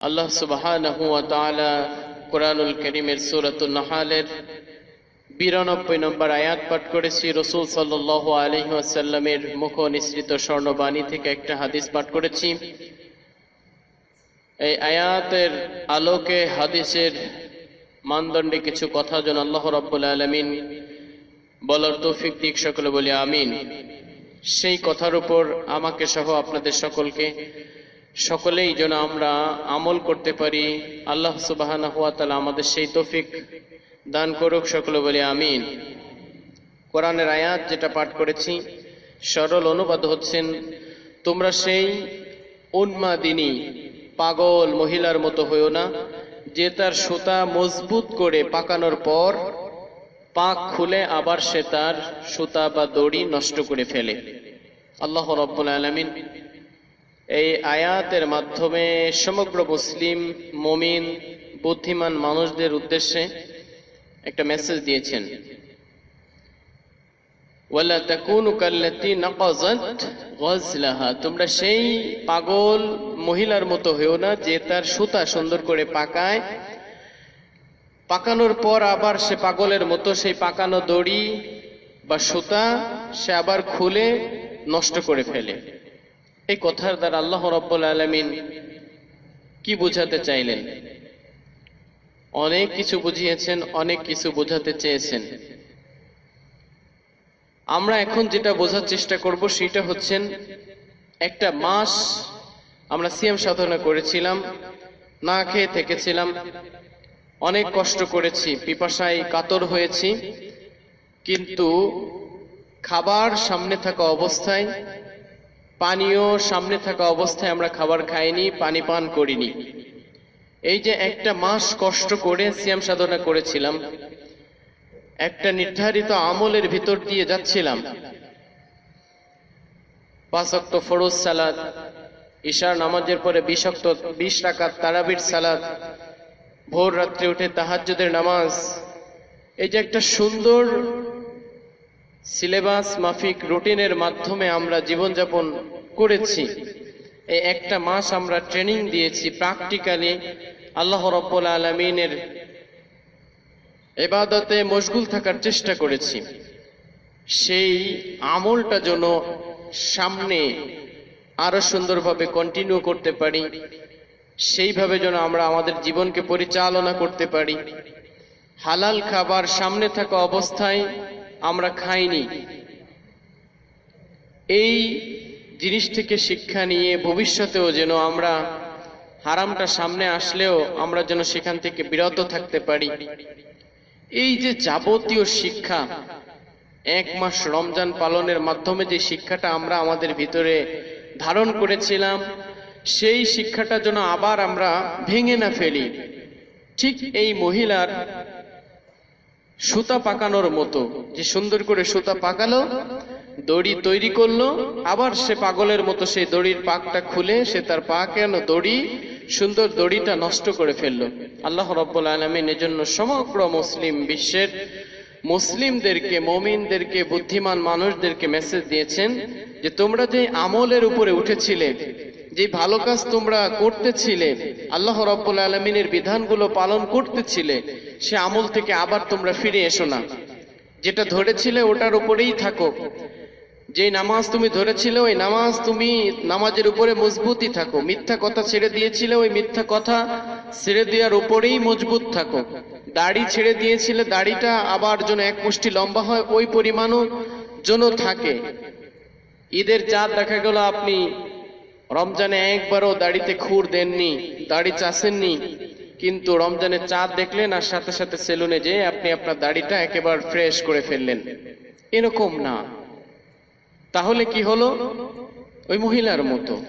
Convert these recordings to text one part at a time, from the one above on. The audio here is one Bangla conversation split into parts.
আল্লাহ তাআলা কোরআনুল কারীমের সূরাতুন নাহালের বিরানব্বই নম্বর আয়াত পাঠ করেছি। রসুল সাল্লাল্লাহু আলাইহি ওয়াসাল্লামের মুখ নিঃসৃত স্বর্ণবাণী থেকে একটা হাদিস পাঠ করেছি। এই আয়াতের আলোকে হাদিসের মানদণ্ডে কিছু কথা যেন আল্লাহ রাব্বুল আলামিন বলার তৌফিক দিক সকলে বলি আমিন। সেই কথার উপর আমাকে সহ আপনাদের সকলকে সকলেই যেন আমরা আমল করতে পারি। আল্লাহ তালা আমাদের সেই তৌফিক দান করুক, সকলে বলি আমিন। কোরআনের আয়াত যেটা পাঠ করেছি, সরল অনুবাদ হচ্ছেন, তোমরা সেই উন্মাদিনী, পাগল মহিলার মতো হইও না, যে তার সুতা মজবুত করে পাকানোর পর পাক খুলে আবার সে তার সুতা বা দড়ি নষ্ট করে ফেলে। আল্লাহ রব্বুল আলমিন এই আয়াতের মাধ্যমে সমগ্র মুসলিম, মমিন, বুদ্ধিমান মানুষদের উদ্দেশ্যে একটা মেসেজ দিয়েছেন। তোমরা সেই পাগল মহিলার মতো হয়েও না যে তার সুতা সুন্দর করে পাকায়। পাকানোর পর আবার সে পাগলের মতো সেই পাকানো দড়ি বা সুতা সে আবার খুলে নষ্ট করে ফেলে। এই কথার দ্বারা আল্লাহ রব্বুল আলমিন কি বুঝাতে চাইলেন? অনেক কিছু বুঝিয়েছেন, অনেক কিছু বোঝাতে চেয়েছেন। আমরা এখন যেটা বোঝার চেষ্টা করব সেটা হচ্ছেন, একটা মাস আমরা সিএম সাধনা করেছিলাম, না খেয়ে থেকেছিলাম, অনেক কষ্ট করেছি, পিপাসায় কাতর হয়েছি, কিন্তু খাবার সামনে থাকা অবস্থায় পানীয় সামনে থাকা অবস্থায় আমরা খাবার খাইনি, পানি পান করিনি। এই যে একটা মাস কষ্ট করে সিয়াম সাধনা করেছিলাম, একটা নির্ধারিত আমলের ভিতর দিয়ে যাচ্ছিলাম। পাঁচক্ত ফরোজ সালাদ, ঈশার নামাজের পরে বিশক্ত বিশ রাকাত তারাবির সালাদ, ভোর রাত্রে উঠে তাহাজ্জুদের নামাজ। এই যে একটা সুন্দর সিলেবাস মাফিক রুটিনের মাধ্যমে আমরা জীবনযাপন করেছি। এই একটা মাস আমরা ট্রেনিং দিয়েছি প্র্যাকটিক্যালি আল্লাহ রব্বুল আলমিনের এবাদতে মশগুল থাকার চেষ্টা করেছি। সেই আমলটা যেন সামনে আরও সুন্দরভাবে কন্টিনিউ করতে পারি, সেইভাবে যেন আমরা আমাদের জীবনকে পরিচালনা করতে পারি। হালাল খাবার সামনে থাকা অবস্থায় আমরা খাইনি। এই জিনিস থেকে শিক্ষা নিয়ে ভবিষ্যতেও যেন আমরা হারামটা সামনে আসলেও আমরা যেন সেখান থেকে বিরত থাকতে পারি। এই যে যাবতীয় শিক্ষা, এক মাস রমজান পালনের মাধ্যমে যে শিক্ষাটা আমরা আমাদের ভিতরে ধারণ করেছিলাম, সেই শিক্ষাটা যেন আবার আমরা ভেঙে না ফেলি। ঠিক এই মহিলার সুতা পাকানোর মতো। যে সুন্দর করে সুতা পাকালো, দড়ি তৈরি করল, আবার সে পাগলের মতো সেই দড়ির পাকটা খুলে সে তার পা কেন দড়ি, সুন্দর দড়িটা নষ্ট করে ফেলল। আল্লাহ রব্বুল আলমিন এজন্য সমগ্র মুসলিম বিশ্বের মুসলিমদেরকে, মমিনদেরকে, বুদ্ধিমান মানুষদেরকে মেসেজ দিয়েছেন যে তোমরা যে আমলের উপরে উঠেছিলে, যে ভালো কাজ তোমরা করতেছিলে, আল্লাহ রব্বুল আলমিনের বিধানগুলো পালন করতেছিলে সে আমল থেকে আবার তোমরা ফিরে এসো না। যেটা ধরেছিলে ওটার উপরেই থাকো। যে নামাজ তুমি ধরেছিলে, ওই নামাজ তুমি নামাজের উপরে মজবুতই থাকো। মিথ্যা কথা ছেড়ে দিয়েছিলে, ওই মিথ্যা কথা ছেড়ে দেওয়ার উপরেই মজবুত থাকো। দাড়ি ছেড়ে দিয়েছিলে, দাড়িটা আবার যেন এক মুষ্টি লম্বা হয়, ওই পরিমাণও যেন থাকে। ঈদের চাঁদ দেখা গেল, আপনি রমজানে একবারও দাড়িতে খুর দেননি, দাড়ি চাষেননি কিন্তু রমজানের চাঁদ দেখলেন আর সাথে সাথে সেলুনে যে আপনি আপনার দাড়িটা একেবারে ফ্রেশ করে ফেললেন। এরকম না। তাহলে কি হলো? ওই মহিলার মতো।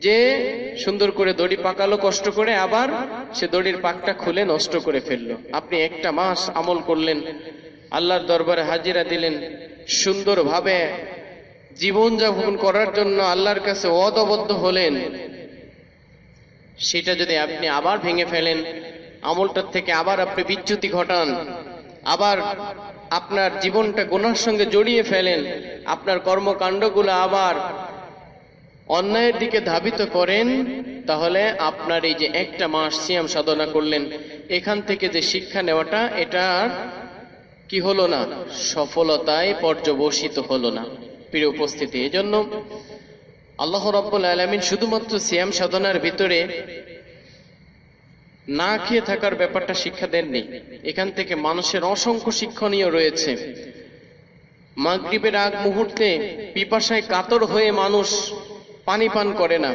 যে সুন্দর করে দড়ি পাকালো, কষ্ট করে আবার সে দড়ির পাকটা খুলে নষ্ট করে ফেলল। আপনি একটা মাস আমল করলেন, আল্লাহর দরবারে হাজিরা দিলেন, সুন্দরভাবে জীবনযাপন করার জন্য আল্লাহর কাছে অদবদ্ধ হলেন। সেটা যদি আপনি আবার ভেঙে ফেলেন, আমলটার থেকে আবার আপনি বিচ্যুতি ঘটান, আবার আপনার জীবনটা গুনার সঙ্গে জড়িয়ে ফেলেন, আপনার কর্মকাণ্ডগুলো আবার অন্যায়ের দিকে ধাবিত করেন, তাহলে আপনার এই যে একটা মাস সিয়াম সাধনা করলেন, এখান থেকে যে শিক্ষা নেওয়াটা, এটা কি হলো না? সফলতায় পর্যবসিত হলো না। প্রিয় উপস্থিতি, এজন্য আল্লাহ রব্বুল আলমিন শুধুমাত্র সিয়াম সাধনার ভিতরে না খেয়ে থাকার ব্যাপারটা শিক্ষা দেননি। এখান থেকে মানুষের অসংখ্য শিক্ষণীয় রয়েছে। মাগরিবের আগ মুহূর্তে পিপাসায় কাতর হয়ে মানুষ পানি পান করে না।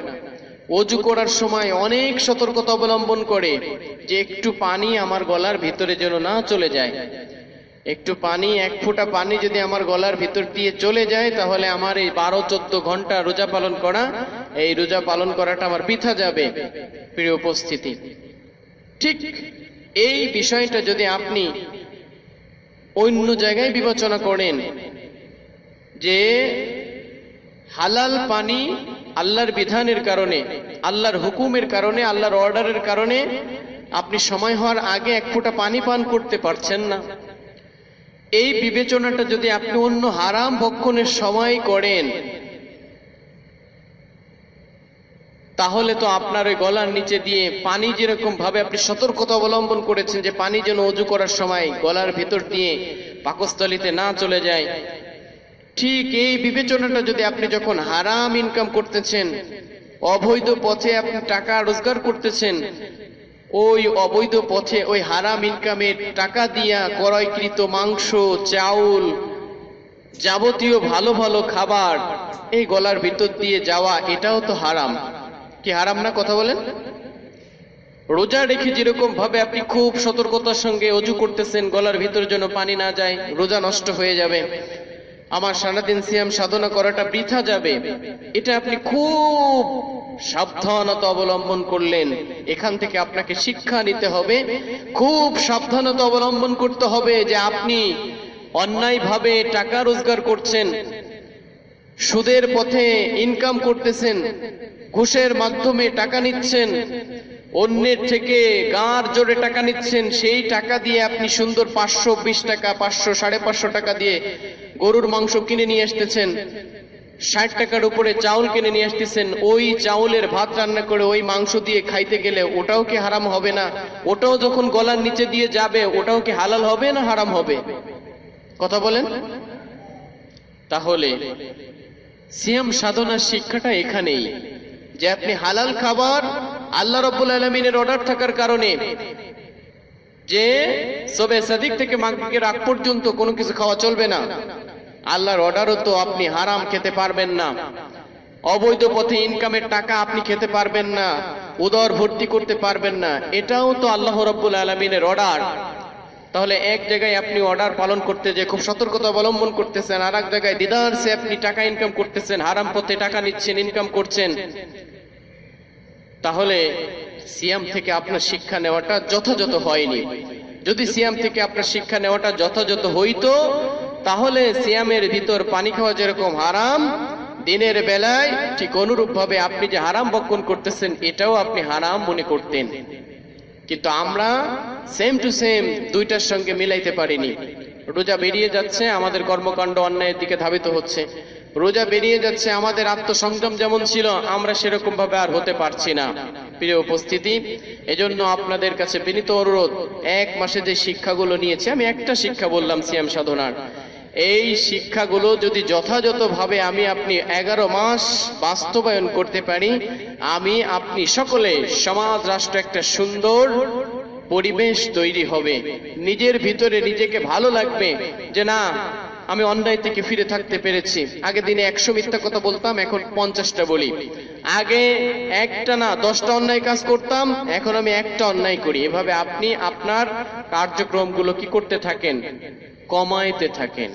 অজু করার সময় অনেক সতর্কতা অবলম্বন করে যে একটু পানি আমার গলার ভিতরে যেন না চলে যায়। একটু পানি, এক ফোঁটা পানি যদি আমার গলার ভিতর দিয়ে চলে যায়, তাহলে আমার এই বারো, চোদ্দ ঘণ্টা রোজা পালন করা, এই রোজা পালন করাটা আমার বৃথা যাবে, প্রিয় উপস্থিতি। ঠিক এই বিষয়টা যদি আপনি অন্য জায়গায় বিবেচনা করেন, যে হালাল পানি আল্লাহর বিধানের কারণে, আল্লাহর হুকুমের কারণে, আল্লাহর অর্ডারের কারণে আপনি সময় হওয়ার আগে এক ফোঁটা পানি পান করতে পারছেন না। এই বিবেচনাটা যদি আপনি অন্য হারাম ভক্ষণের সময় করেন, তাহলে তো আপনার ওই গলার নিচে দিয়ে পানি যেরকম ভাবে আপনি সতর্কতা অবলম্বন করেছেন যে পানি যেন অজু করার সময় গলার ভিতর দিয়ে পাকস্থলিতে না চলে যায়, ঠিক এই বিবেচনাটা যদি আপনি যখন হারাম ইনকাম করতেছেন, অবৈধ পথে আপনি টাকা রোজগার করতেছেন ওই অবৈধ পথে ওই হারাম ইনকামের টাকা দিয়া ক্রয়কৃত মাংস, চাউল যাবতীয় ভালো ভালো খাবার এই গলার ভিতর দিয়ে যাওয়া, এটাও তো হারাম। কি হারাম না কথা বলেন? রোজা রেখে যেরকম ভাবে আপনি খুব সতর্কতার সঙ্গে অজু করতেছেন, গলার ভিতর যেন পানি না যায়, রোজা নষ্ট হয়ে যাবে। আমার সারাদিন সিয়াম সাধনা করাটা বৃথা যাবে। এটা আপনি খুব সাবধানতা অবলম্বন করলেন। এখান থেকে আপনাকে শিক্ষা নিতে হবে। খুব সাবধানতা অবলম্বন করতে হবে যে আপনি অন্যায়ভাবে টাকা রোজগার করছেন, সুদের পথে ইনকাম করতেছেন, ঘুষের মাধ্যমে টাকা নিচ্ছেন, অন্যের থেকে গাঁর জোরে টাকা নিচ্ছেন, সেই টাকা দিয়ে আপনি সুন্দর পাঁচশো বিশ টাকা, পাঁচশো সাড়ে পাঁচশো টাকা দিয়ে গরুর মাংস কিনে নিয়ে আসতেছেন। ষাট টাকার উপরে চাউল কিনে নিয়ে আসতেছেন। ওই চাউলের ভাত রান্না করে ওই মাংস দিয়ে খাইতে গেলে ওটাও কি হারাম হবে না? ওটাও যখন গলার নিচে দিয়ে যাবে, ওটাও কি হালাল হবে না হারাম হবে? কথা বলেন। তাহলে, সিয়াম সাধনার শিক্ষাটা এখানেই, যে আপনি হালাল খাবার আল্লাহ রব্বুল আলমিনের অর্ডার থাকার কারণে, যে সবে সাদিক থেকে মাগরিবের আগ পর্যন্ত কোনো কিছু খাওয়া চলবে না। আল্লাহর অর্ডারও তো আপনি হারাম খেতে পারবেন না। অবৈধ পথে ইনকামের টাকা আপনি খেতে পারবেন না, উদর ভর্তি করতে পারবেন না। এটাও তো আল্লাহ রব্বুল আলমিনের অর্ডার। তাহলে এক জায়গায় আপনি অর্ডার পালন করতে যে খুব সতর্কতা অবলম্বন করতেছেন আর এক জায়গায় দিদার সে আপনি টাকা ইনকাম করতেছেন, হারাম পথে টাকা নিচ্ছেন ইনকাম করছেন। তাহলে সিয়াম থেকে আপনার শিক্ষা নেওয়াটা যথাযথ হয়নি। যদি সিয়াম থেকে আপনার শিক্ষা নেওয়াটা যথাযথ হইতো তাহলে সিয়ামের ভিতর পানি খাওয়া যেরকম হারাম, দিনের বেলায় ঠিক অনুরূপ ভাবে আপনি যে হারাম বক্ষণ করতেছেন, এটাও আপনি হারাম মনে করতেন। কিন্তু আমরা সেম টু সেম দুইটার সঙ্গে মিলাইতে পারিনি। রোজা বেরিয়ে যাচ্ছে, আমাদের কর্মকাণ্ড অন্যায়ের দিকে ধাবিত হচ্ছে। রোজা বেরিয়ে যাচ্ছে, আমাদের আত্মসংযম যেমন ছিল, আমরা সেরকম ভাবে আর হতে পারছি না। প্রিয় উপস্থিতি, এজন্য আপনাদের কাছে বিনীত অনুরোধ, এক মাসে যে শিক্ষাগুলো নিয়েছে, আমি একটা শিক্ষা বললাম সিয়াম সাধনার। এই শিক্ষাগুলো যদি যথাযথভাবে আমি আপনি এগারো মাস বাস্তবায়ন করতে পারি, আমি আপনি সকলে সমাজ, রাষ্ট্র একটা সুন্দর পরিবেশ তৈরি হবে। নিজের ভিতরে নিজেকে ভালো লাগবে যে না, আমি অন্যায় থেকে ফিরে থাকতে পেরেছি। আগে দিনে একশো মিথ্যা কথা বলতাম, এখন পঞ্চাশটা বলি। আগে একটা না, দশটা অন্যায় কাজ করতাম, এখন আমি একটা অন্যায় করি। এভাবে আপনি আপনার কার্যক্রমগুলো কি করতে থাকেন? কমাইতে থাকেন।